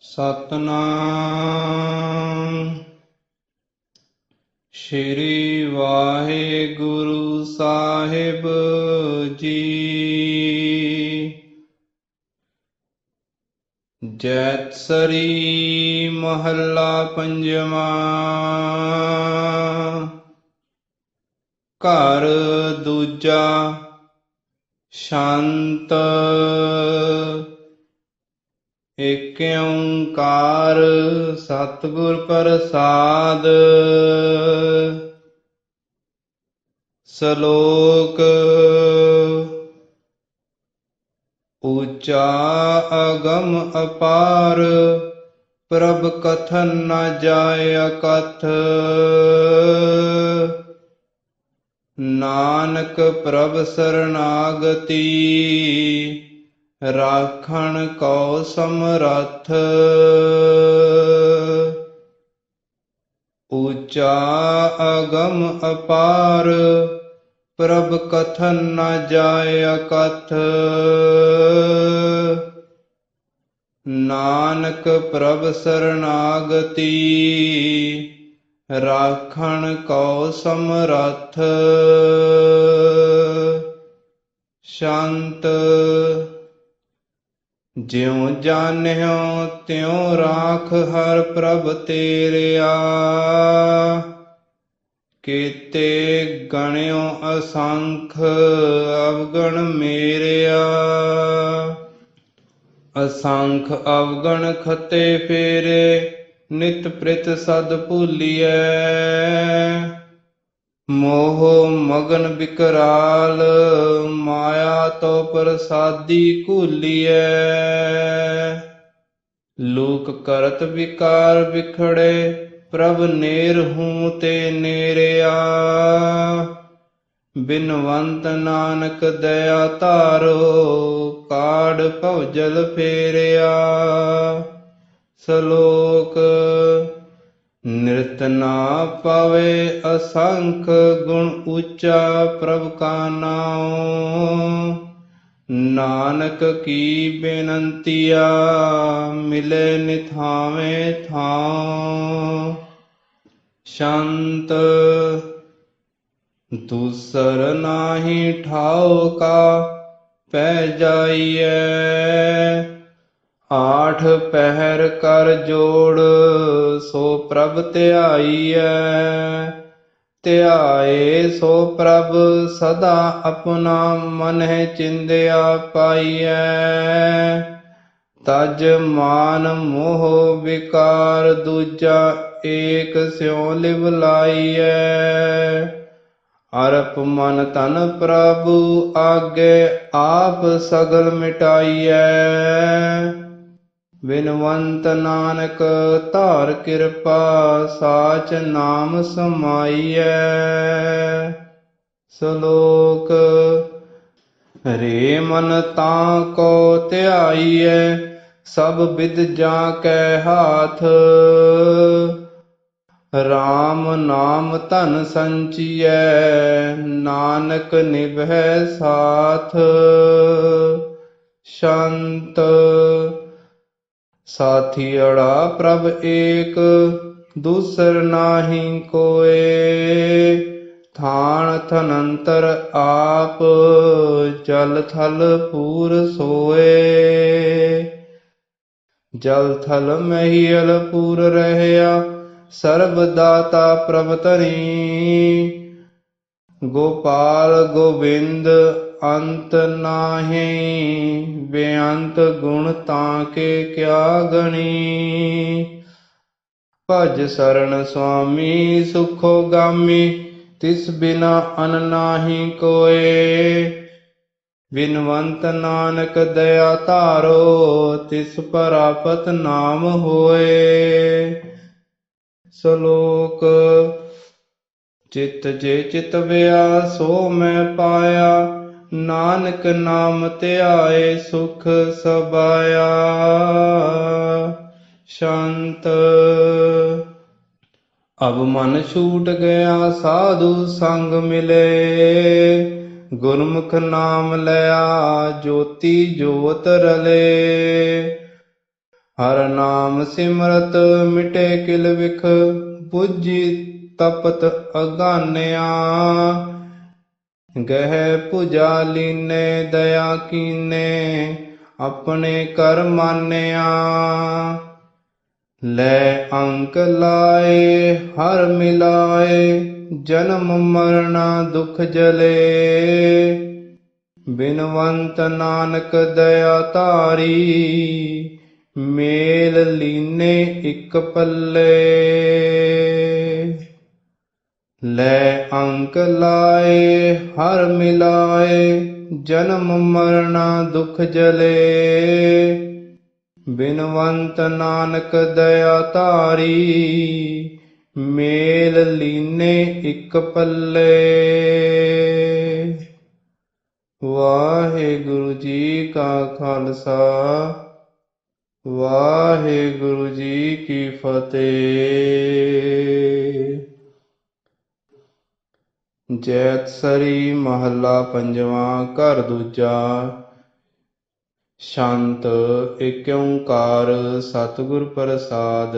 ਸਤਨਾਮ। ਸ਼੍ਰੀ ਵਾਹਿਗੁਰੂ ਸਾਹਿਬ ਜੀ। ਜੈਤਸਰੀ ਮਹੱਲਾ ਪੰਜਵਾਂ। ਘਰ ਦੂਜਾ। ਸ਼ਾਂਤ। ਏਕ ਓੰਕਾਰ ਸਤਿਗੁਰ ਪ੍ਰਸਾਦ। ਸ਼ਲੋਕ ਉੱਚਾ ਅਗਮ ਅਪਾਰ, ਪ੍ਰਭ ਕਥਨ ਨ ਜਾਏ ਅਕਥ। ਨਾਨਕ ਪ੍ਰਭ ਸ਼ਰਨਾਗਤੀ ਰਾਖਣ ਕੋ ਸਮਰੱਥ। ਉੱਚਾ ਅਗਮ ਅਪਾਰ, ਪ੍ਰਭ ਕਥਨ ਨਾ ਜਾਏ ਅਕਥ। ਨਾਨਕ ਪ੍ਰਭ ਸ਼ਰਨਾਗਤੀ, ਰਾਖਣ ਕੋ ਸਮਰੱਥ। ਸ਼ਾਂਤ ਜਿਉ ਜਾਣਿਓ ਤਿਉ ਰਾਖ ਹਰ ਪ੍ਰਭ ਤੇਰਿਆ। ਕੀਤੇ ਗਣਿਓ ਅਸੰਖ ਅਵਗਣ ਮੇਰਿਆ। ਅਸੰਖ ਅਵਗਣ ਖਤੇ ਫੇਰੇ ਨਿਤ ਪ੍ਰਿਤ ਸਦ ਭੂਲੀਐ। ਮੋਹ ਮਗਨ ਵਿਕਰਾਲ ਮਾਇਆ ਤੋ ਪ੍ਰਸਾਦੀ ਘੂਲੀਐ। ਲੋਕ ਕਰਤ ਵਿਕਾਰ ਵਿਖੜੇ, ਪ੍ਰਭ ਨੇਰ ਹੂੰ ਤੇ ਨੇਰਿਆ। ਬਿਨਵੰਤ ਨਾਨਕ ਦਇਆ ਧਾਰੋ ਕਾੜ ਭਉਜਲ ਫੇਰਿਆ। ਸ਼ਲੋਕ ਨਿਰਤ ਨਾ ਪਾਵੇ ਅਸੰਖ ਗੁਣ ਉੱਚਾ ਪ੍ਰਭ ਕਾ ਨਾਉ ਨਾਨਕ ਕੀ ਬੇਨੰਤੀਆ ਮਿਲੇ ਨਿਥਾਵੇਂ ਥਾਉ ਸ਼ਾਂਤ ਦੂਸਰ ਨਾਹੀ ਠਾਉ ਕਾ ਪੈ ਜਾਈਐ ਆਠ ਪਹਿਰ ਕਰ ਜੋੜ, ਸੋ ਪ੍ਰਭ ਧਿਆਈਐ। ਧਿਆਏ ਸੋ ਪ੍ਰਭ, ਸਦਾ ਆਪਣਾ ਮਨ ਹੈ ਚਿੰਦਿਆ ਪਾਈਐ। ਤਜ ਮਾਨ ਮੋਹ ਵਿਕਾਰ, ਦੂਜਾ ਏਕ ਸਿਉ ਲਿਵ ਲਾਈਐ। ਅਰਪ ਮਨ ਤਨ ਪ੍ਰਭੂ, ਆਗੇ ਆਪ ਸਗਲ ਮਿਟਾਈਐ। ਬਿਨਵੰਤ ਨਾਨਕ ਧਾਰ ਕਿਰਪਾ ਸਾਚ ਨਾਮ ਸਮਾਈਐ। ਸ਼ਲੋਕ ਰੇ ਮਨ ਤਾਂ ਕੋ ਧਿਆਈਐ, ਸਭ ਵਿਦ ਜਾ ਕੈ ਹਾਥ। RAM ਨਾਮ ਧਨ ਸੰਚੀਐ, ਨਾਨਕ ਨਿਭੈ ਸਾਥ। ਸੰਤ ਸਾਥੀੜਾ ਪ੍ਰਭ ਏਕ, ਦੂਸਰ ਨਾਹੀ ਕੋਏ। ਥਾਨ ਥਨੰਤਰ ਆਪ, ਜਲ ਥਲ ਪੂਰ ਸੋਏ। ਜਲ ਥਲ ਮਹੀਲ ਪੂਰ ਰਹਿਆ, ਸਰਬ ਦਾਤਾ ਪ੍ਰਭ ਧਰੀ ਗੋਪਾਲ ਗੋਬਿੰਦ ਅੰਤ ਨਾਹੀ, ਬੇਅੰਤ ਗੁਣ ਤਾਂ ਕੇ ਕਿਆ ਗਣੀ? ਭਜ ਸਰਣ ਸੁਆਮੀ ਸੁਖੋ ਗਾਮੀ, ਤਿਸ ਬਿਨਾ ਅਨ ਨਾਹੀ ਕੋਏ। ਬਿਨਵੰਤ ਨਾਨਕ ਦਇਆ ਧਾਰੋ, ਤਿਸ ਪ੍ਰਾਪਤ ਨਾਮ ਹੋਏ। ਸ਼ਲੋਕ, ਚਿਤ ਜੇ ਚਿਤ ਵਿਆ ਸੋ ਮੈਂ ਪਾਇਆ ਨਾਨਕ ਨਾਮ ਧਿਆਏ ਸੁਖ ਸਬਾਇਆ। ਸ਼ਾਂਤ। ਅਬ ਮਨ ਛੂਟ ਗਿਆ, ਸਾਧੂ ਸੰਗ ਮਿਲੇ। ਗੁਰਮੁਖ ਨਾਮ ਲਿਆ, ਜੋਤੀ ਜੋਤ ਰਲੇ। ਹਰ ਨਾਮ ਸਿਮਰਤ, ਮਿਟੇ ਕਿਲ ਵਿਖ 부ਜੀ ਤਪਤ ਅਗਾਨਿਆ। ਗਹਿ ਪੁਜਾ ਲੀਨੇ ਦਇਆ ਕੀਨੇ, ਆਪਣੇ ਕਰ ਮਾਨਿਆ। ਲੈ ਅੰਕ ਲਾਏ, ਹਰ ਮਿਲਾਏ, ਜਨਮ ਮਰਨਾ ਦੁਖ ਜਲੇ। ਬਿਨਵੰਤ ਨਾਨਕ ਦਇਆ ਧਾਰੀ, ਮੇਲ ਲੀਨੇ ਇੱਕ ਪੱਲੇ। ਲੈ ਅੰਕ ਲਾਏ, ਹਰ ਮਿਲਾਏ, ਜਨਮ ਮਰਨਾ ਦੁਖ ਜਲੇ। ਬਿਨਵੰਤ ਨਾਨਕ ਦਇਆ ਧਾਰੀ, ਮੇਲ ਲੀਨੇ ਇਕ ਪੱਲੇ। ਵਾਹਿਗੁਰੂ ਜੀ ਕਾ ਖਾਲਸਾ, ਵਾਹਿਗੁਰੂ ਜੀ ਕੀ ਫਤਿਹ। ਜੈਤਸਰੀ ਮਹੱਲਾ ਪੰਜਵਾਂ, ਘਰ ਦੂਜਾ। ਸ਼ਾਂਤ ਏਕ ਓੰਕਾਰ ਸਤਿਗੁਰ ਪ੍ਰਸਾਦ।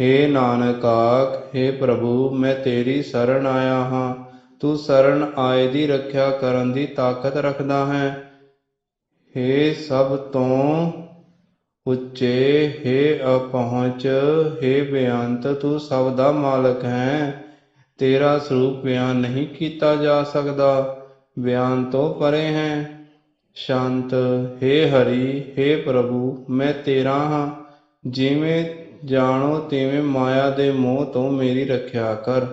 ਹੇ ਨਾਨਕ ਆਖ ਹੇ ਪ੍ਰਭੂ, ਮੈਂ ਤੇਰੀ ਸ਼ਰਨ ਆਇਆ ਹਾਂ। ਤੂੰ ਸ਼ਰਨ ਆਏ ਦੀ ਰੱਖਿਆ ਕਰਨ ਦੀ ਤਾਕਤ ਰੱਖਦਾ ਹੈ। ਹੇ ਸਭ ਤੋਂ ਉੱਚੇ, ਹੇ ਅਪਹੁੰਚ, ਹੇ ਬੇਅੰਤ, ਤੂੰ ਸਭ ਦਾ ਮਾਲਕ ਹੈ। ਤੇਰਾ ਸਰੂਪ ਬਿਆਨ ਨਹੀਂ ਕੀਤਾ ਜਾ ਸਕਦਾ। ਬਿਆਨ ਤੋਂ ਪਰੇ ਹੈ। ਸ਼ਾਂਤ, ਹੇ ਹਰੀ, ਹੇ ਪ੍ਰਭੂ, ਮੈਂ ਤੇਰਾ ਹਾਂ। ਜਿਵੇਂ ਜਾਣੋ ਤਿਵੇਂ ਮਾਇਆ ਦੇ ਮੋਹ ਤੋਂ ਮੇਰੀ ਰੱਖਿਆ ਕਰ।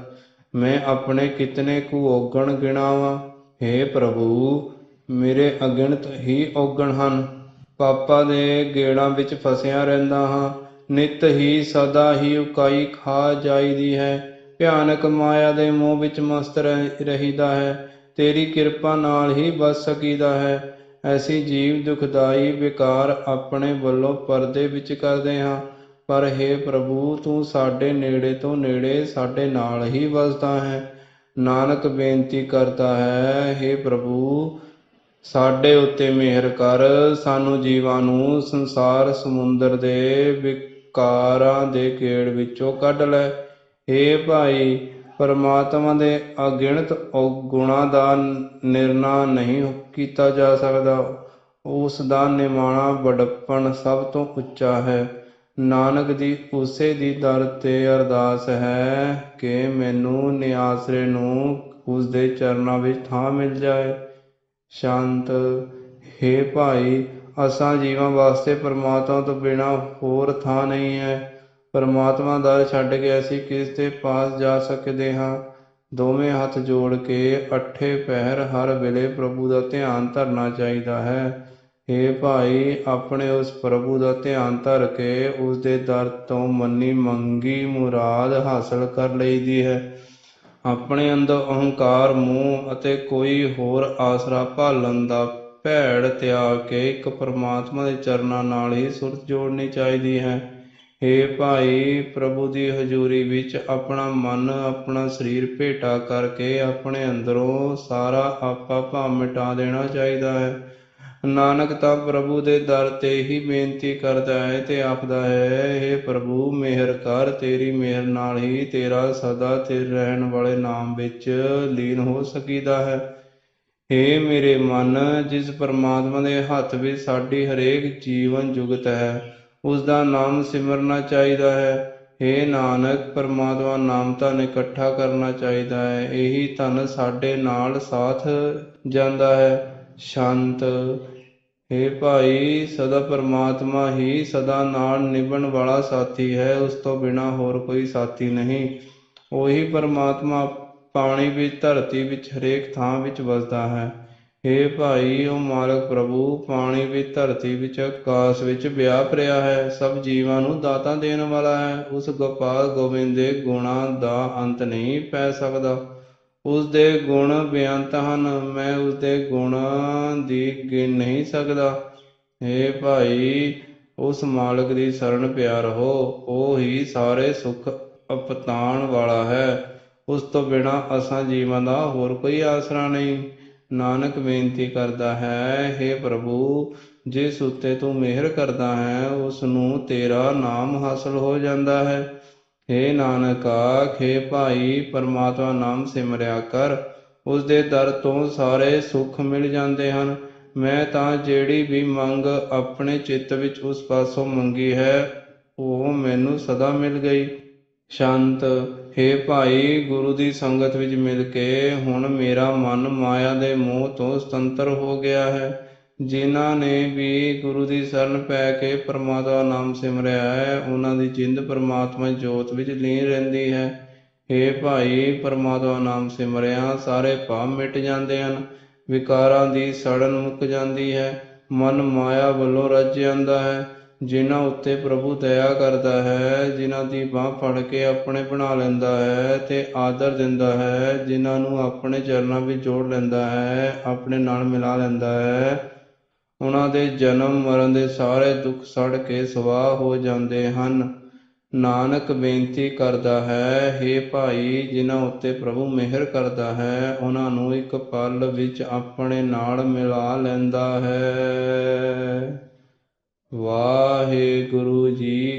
ਮੈਂ ਆਪਣੇ ਕਿਤਨੇ ਕੁ ਔਗਣ ਗਿਣਾਵਾਂ। ਹੇ ਪ੍ਰਭੂ, ਮੇਰੇ ਅਗਿਣਤ ਹੀ ਔਗਣ ਹਨ। ਪਾਪਾ ਦੇ ਗੇੜਾਂ ਵਿੱਚ ਫਸਿਆ ਰਹਿੰਦਾ ਹਾਂ। ਨਿਤ ਹੀ ਸਦਾ ਹੀ ਉਕਾਈ ਖਾ ਜਾਈਦੀ ਹੈ। ਭਿਆਨਕ ਮਾਇਆ ਦੇ ਮੋਹ ਵਿੱਚ ਮਸਤ ਰਹਿ- ਰਹੀਦਾ ਹੈ, ਤੇਰੀ ਕਿਰਪਾ ਨਾਲ ਹੀ ਬਚ ਸਕੀਦਾ ਹੈ। ਐਸੀ ਜੀਵ ਦੁਖਦਾਈ ਵਿਕਾਰ ਆਪਣੇ ਵੱਲੋਂ ਪਰਦੇ ਵਿੱਚ ਕਰਦੇ ਹਾਂ। ਪਰ हे ਪ੍ਰਭੂ, ਤੂੰ ਸਾਡੇ ਨੇੜੇ ਤੋਂ ਨੇੜੇ ਸਾਡੇ ਨਾਲ ਹੀ ਵਸਦਾ ਹੈ। ਨਾਨਕ ਬੇਨਤੀ ਕਰਦਾ ਹੈ हे ਪ੍ਰਭੂ, ਸਾਡੇ ਉੱਤੇ ਮਿਹਰ ਕਰ। ਸਾਨੂੰ ਜੀਵਾਂ ਨੂੰ ਸੰਸਾਰ ਸਮੁੰਦਰ ਦੇ ਵਿਕਾਰਾਂ ਦੇ ਗੇੜ ਵਿੱਚੋਂ ਕੱਢ ਲੈ। हे ਭਾਈ, ਪਰਮਾਤਮਾ ਦੇ ਅਗਿਣਤ ਗੁਣਾ ਦਾ ਨਿਰਣਾ ਨਹੀਂ ਕੀਤਾ ਜਾ ਸਕਦਾ। ਉਸ ਦਾ ਨਿਮਾਣਾ ਬੜਪਣ ਸਭ ਤੋਂ ਉੱਚਾ ਹੈ। ਨਾਨਕ ਦੀ ਉਸੇ ਦੀ ਦਰ ਤੇ ਅਰਦਾਸ ਹੈ ਕਿ ਮੈਨੂੰ ਨਿਆਸਰੇ ਨੂੰ ਉਸ ਦੇ ਚਰਨਾਂ ਵਿੱਚ ਥਾਂ ਮਿਲ ਜਾਏ। ਸ਼ਾਂਤ, ਹੈ ਭਾਈ, ਅਸਾਂ ਜੀਵਾਂ ਵਾਸਤੇ ਪਰਮਾਤਮਾ ਤੋਂ ਬਿਨਾ ਹੋਰ ਥਾਂ ਨਹੀਂ ਹੈ। ਪਰਮਾਤਮਾ ਦਰ ਛੱਡ ਕੇ ਅਸੀਂ ਕਿਸ ਦੇ ਪਾਸ ਜਾ ਸਕਦੇ ਹਾਂ? ਦੋਵੇਂ ਹੱਥ ਜੋੜ ਕੇ ਅੱਠੇ ਪਹਿਰ ਹਰ ਵੇਲੇ ਪ੍ਰਭੂ ਦਾ ਧਿਆਨ ਧਰਨਾ ਚਾਹੀਦਾ ਹੈ। हे ਭਾਈ, ਆਪਣੇ ਉਸ ਪ੍ਰਭੂ ਦਾ ਧਿਆਨ ਧਰ ਕੇ ਉਸ ਦੇ ਦਰ ਤੋਂ ਮੰਨੀ ਮੰਗੀ ਮੁਰਾਦ ਹਾਸਲ ਕਰ ਲਈਦੀ ਹੈ। ਆਪਣੇ ਅੰਦਰ ਅਹੰਕਾਰ, ਮੂੰਹ ਅਤੇ ਕੋਈ ਹੋਰ ਆਸਰਾ ਭਾਲਣ ਦਾ ਭੈੜ ਤਿਆਗ ਕੇ ਇੱਕ ਪਰਮਾਤਮਾ ਦੇ ਚਰਨਾਂ ਨਾਲ ਹੀ ਸੁਰਤ ਜੋੜਨੀ ਚਾਹੀਦੀ ਹੈ। ਹੇ ਭਾਈ, ਪ੍ਰਭੂ ਦੀ ਹਜ਼ੂਰੀ ਵਿੱਚ ਆਪਣਾ ਮਨ, ਆਪਣਾ ਸਰੀਰ ਭੇਟਾ ਕਰਕੇ ਆਪਣੇ ਅੰਦਰੋਂ ਸਾਰਾ ਆਪਾ ਭਾਵ ਮਿਟਾ ਦੇਣਾ ਚਾਹੀਦਾ ਹੈ। ਨਾਨਕ ਤਾਂ ਪ੍ਰਭੂ ਦੇ ਦਰ ਤੇ ਹੀ ਬੇਨਤੀ ਕਰਦਾ ਹੈ ਤੇ ਆਖਦਾ ਹੈ हे ਪ੍ਰਭੂ, ਮਿਹਰ ਕਰ, ਤੇਰੀ ਮਿਹਰ ਨਾਲ ਹੀ ਤੇਰਾ ਸਦਾ ਤੇ ਰਹਿਣ ਵਾਲੇ ਨਾਮ ਵਿੱਚ ਲੀਨ ਹੋ ਸਕੀਦਾ ਹੈ। हे ਮੇਰੇ ਮਨ, ਜਿਸ ਪਰਮਾਤਮਾ ਦੇ ਹੱਥ ਵਿੱਚ ਸਾਡੀ ਹਰੇਕ ਜੀਵਨ ਜੁਗਤ ਹੈ ਉਸ ਦਾ ਨਾਮ ਸਿਮਰਨਾ ਚਾਹੀਦਾ ਹੈ। हे ਨਾਨਕ, ਪਰਮਾਤਮਾ ਨਾਮ ਧਨ ਇਕੱਠਾ ਕਰਨਾ ਚਾਹੀਦਾ ਹੈ। ਇਹੀ ਧਨ ਸਾਡੇ ਨਾਲ ਸਾਥ ਜਾਂਦਾ ਹੈ। ਸ਼ਾਂਤ। हे ਭਾਈ, ਸਦਾ ਪਰਮਾਤਮਾ ਹੀ ਸਦਾ ਨਾਲ ਨਿਭਣ ਵਾਲਾ ਸਾਥੀ ਹੈ। ਉਸ ਤੋਂ ਬਿਨਾ ਹੋਰ ਕੋਈ ਸਾਥੀ ਨਹੀਂ। ਉਹੀ ਪਰਮਾਤਮਾ ਪਾਣੀ ਵਿੱਚ, ਧਰਤੀ ਵਿੱਚ, ਹਰੇਕ ਥਾਂ ਵਿੱਚ ਵਸਦਾ ਹੈ। ਹੇ ਭਾਈ ਉਹ ਮਾਲਕ ਪ੍ਰਭੂ, ਪਾਣੀ ਵਿੱਚ ਧਰਤੀ ਵਿੱਚ, ਆਕਾਸ਼ ਵਿੱਚ ਵਿਆਪ ਰਿਹਾ ਹੈ। ਸਭ ਜੀਵਾਂ ਨੂੰ ਦਾਤਾਂ ਦੇਣ ਵਾਲਾ ਹੈ। ਉਸ ਗੋਪਾਲ ਗੋਬਿੰਦ ਦੇ ਗੁਣਾਂ ਦਾ ਅੰਤ ਨਹੀਂ ਪੈ ਸਕਦਾ। ਉਸ ਦੇ ਗੁਣ ਬੇਅੰਤ ਹਨ। ਮੈਂ ਉਸ ਦੇ ਗੁਣਾਂ ਦੀ ਗਿਣ ਨਹੀਂ ਸਕਦਾ। ਹੇ ਭਾਈ, ਉਸ ਮਾਲਕ ਦੀ ਸ਼ਰਨ ਪਿਆਰ ਹੋ। ਉਹ ਹੀ ਸਾਰੇ ਸੁੱਖ ਉਪਤਾਣ ਵਾਲਾ ਹੈ। ਉਸ ਤੋਂ ਬਿਨਾ ਅਸਾਂ ਜੀਵਾਂ ਦਾ ਹੋਰ ਕੋਈ ਆਸਰਾ ਨਹੀਂ। ਨਾਨਕ ਬੇਨਤੀ ਕਰਦਾ ਹੈ हे ਪ੍ਰਭੂ, ਜਿਸ ਉੱਤੇ ਤੂੰ ਮਿਹਰ ਕਰਦਾ ਹੈ ਉਸ ਨੂੰ ਤੇਰਾ ਨਾਮ ਹਾਸਲ ਹੋ ਜਾਂਦਾ ਹੈ। ਹੇ ਨਾਨਕ ਆਖੇ ਭਾਈ, ਪਰਮਾਤਮਾ ਨਾਮ ਸਿਮਰਿਆ ਕਰ ਉਸ ਦੇ ਦਰ ਤੋਂ ਸਾਰੇ ਸੁੱਖ ਮਿਲ ਜਾਂਦੇ ਹਨ। ਮੈਂ ਤਾਂ ਜਿਹੜੀ ਵੀ ਮੰਗ ਆਪਣੇ ਚਿੱਤ ਵਿੱਚ ਉਸ ਪਾਸੋਂ ਮੰਗੀ ਹੈ, ਉਹ ਮੈਨੂੰ ਸਦਾ ਮਿਲ ਗਈ। ਸ਼ਾਂਤ ਹੇ ਭਾਈ, ਗੁਰੂ ਦੀ ਸੰਗਤ ਵਿੱਚ ਮਿਲ ਕੇ ਹੁਣ ਮੇਰਾ ਮਨ ਮਾਇਆ ਦੇ ਮੋਹ ਤੋਂ ਸੁਤੰਤਰ ਹੋ ਗਿਆ ਹੈ। ਜਿਨ੍ਹਾਂ ਨੇ ਵੀ ਗੁਰੂ ਦੀ ਸ਼ਰਨ ਪੈ ਕੇ ਪਰਮਾਤਮਾ ਨਾਮ ਸਿਮਰਿਆ ਹੈ, ਉਹਨਾਂ ਦੀ ਜਿੰਦ ਪਰਮਾਤਮਾ ਜੋਤ ਵਿੱਚ ਲੀਨ ਰਹਿੰਦੀ ਹੈ। ਹੇ ਭਾਈ, ਪਰਮਾਤਮਾ ਨਾਮ ਸਿਮਰਿਆ, ਸਾਰੇ ਪਾਪ ਮਿਟ ਜਾਂਦੇ ਹਨ, ਵਿਕਾਰਾਂ ਦੀ ਸੜਨ ਮੁੱਕ ਜਾਂਦੀ ਹੈ, ਮਨ ਮਾਇਆ ਵੱਲੋਂ ਰੱਜ ਜਾਂਦਾ ਹੈ। ਜਿਨ੍ਹਾਂ ਉੱਤੇ ਪ੍ਰਭੂ ਦਇਆ ਕਰਦਾ ਹੈ, ਜਿਨ੍ਹਾਂ ਦੀ ਬਾਹ ਫੜ ਕੇ ਆਪਣੇ ਬਣਾ ਲੈਂਦਾ ਹੈ ਤੇ ਆਦਰ ਦਿੰਦਾ ਹੈ, ਜਿਨ੍ਹਾਂ ਨੂੰ ਆਪਣੇ ਚਰਨਾਂ ਵਿੱਚ ਜੋੜ ਲੈਂਦਾ ਹੈ, ਆਪਣੇ ਨਾਲ ਮਿਲਾ ਲੈਂਦਾ ਹੈ। ਉਹਨਾਂ ਦੇ ਜਨਮ ਮਰਨ ਦੇ ਸਾਰੇ ਦੁੱਖ ਸੜ ਕੇ ਸਵਾਹ ਹੋ ਜਾਂਦੇ ਹਨ। ਨਾਨਕ ਬੇਨਤੀ ਕਰਦਾ ਹੈ, ਹੇ ਭਾਈ, ਜਿਨ੍ਹਾਂ ਉੱਤੇ ਪ੍ਰਭੂ ਮਿਹਰ ਕਰਦਾ ਹੈ, ਉਹਨਾਂ ਨੂੰ ਇੱਕ ਪਲ ਵਿੱਚ ਆਪਣੇ ਨਾਲ ਮਿਲਾ ਲੈਂਦਾ ਹੈ।